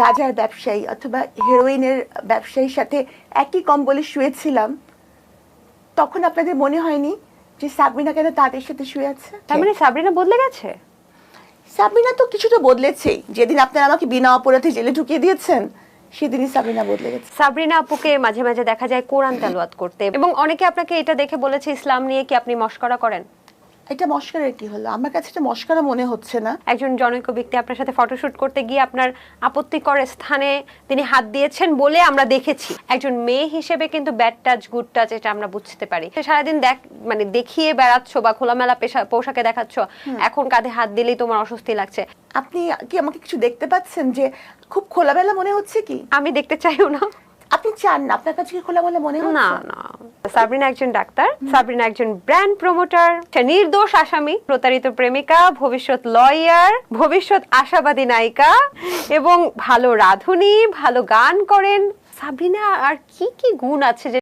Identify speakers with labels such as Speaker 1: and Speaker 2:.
Speaker 1: গাঁজার ব্যবসায়ী অথবা হেরোইনের ব্যবসায়ীর সাথে একই কম্বলে শুয়েছিলাম তখন আপনাদের মনে হয়নি যে সাবরিনা কেন তাদের সাথে শুয়ে আছে?
Speaker 2: তার মানে সাবরিনা বদলে গেছে?
Speaker 1: সাবরিনা তো কিছুটা বদলেছেই। যেদিন আপনারা আমাকে বিনা অপরাধে জেলে ঢুকিয়ে দিয়েছেন সেদিনই সাবরিনা বদলে গেছে।
Speaker 2: সাবরিনা আপুকে মাঝে মাঝে দেখা যায় কোরআন তেলাওয়াত করতে। এবং অনেকে আপনাকে এটা দেখে বলেছে ইসলাম নিয়ে কি আপনি মস্করা করেন?
Speaker 1: এটা মস্কারের কি হলো? আমার কাছে এটা মস্কারা মনে হচ্ছে না।
Speaker 2: একজন জনৈক ব্যক্তি আপনার সাথে ফটোশুট করতে গিয়ে আপনার আপত্তিকর স্থানে তিনি হাত দিয়েছেন বলে আমরা দেখেছি। একজন মেয়ে হিসেবে কিন্তু ব্যাড টাচ গুড টাচ এটা আমরা বুঝতে পারি। সারাদিন দেখ মানে দেখিয়ে বেড়াচ্ছ বা খোলামেলা পেশা- পোশাকে দেখাচ্ছ এখন কাঁধে হাত দিলেই তোমার অস্বস্তি লাগছে।
Speaker 1: আপনি কি আমাকে কিছু দেখতে পাচ্ছেন যে খুব খোলামেলা মনে হচ্ছে কি?
Speaker 2: আমি দেখতে চাইও না।
Speaker 1: আপনি চান না? আপনার কাছে কি খোলামেলা মনে হচ্ছে?
Speaker 2: না। না সাবরিনা একজন ডাক্তার সাবরিনা একজন ব্র্যান্ড প্রমোটার নির্দোষ আসামি প্রতারিত প্রেমিকা ভবিষ্যৎ লয়ার ভবিষ্যৎ আশাবাদী নায়িকা এবং ভালো রাঁধুনি ভালো গান করেন। সাবরিনা আর কি কি গুণ আছে যে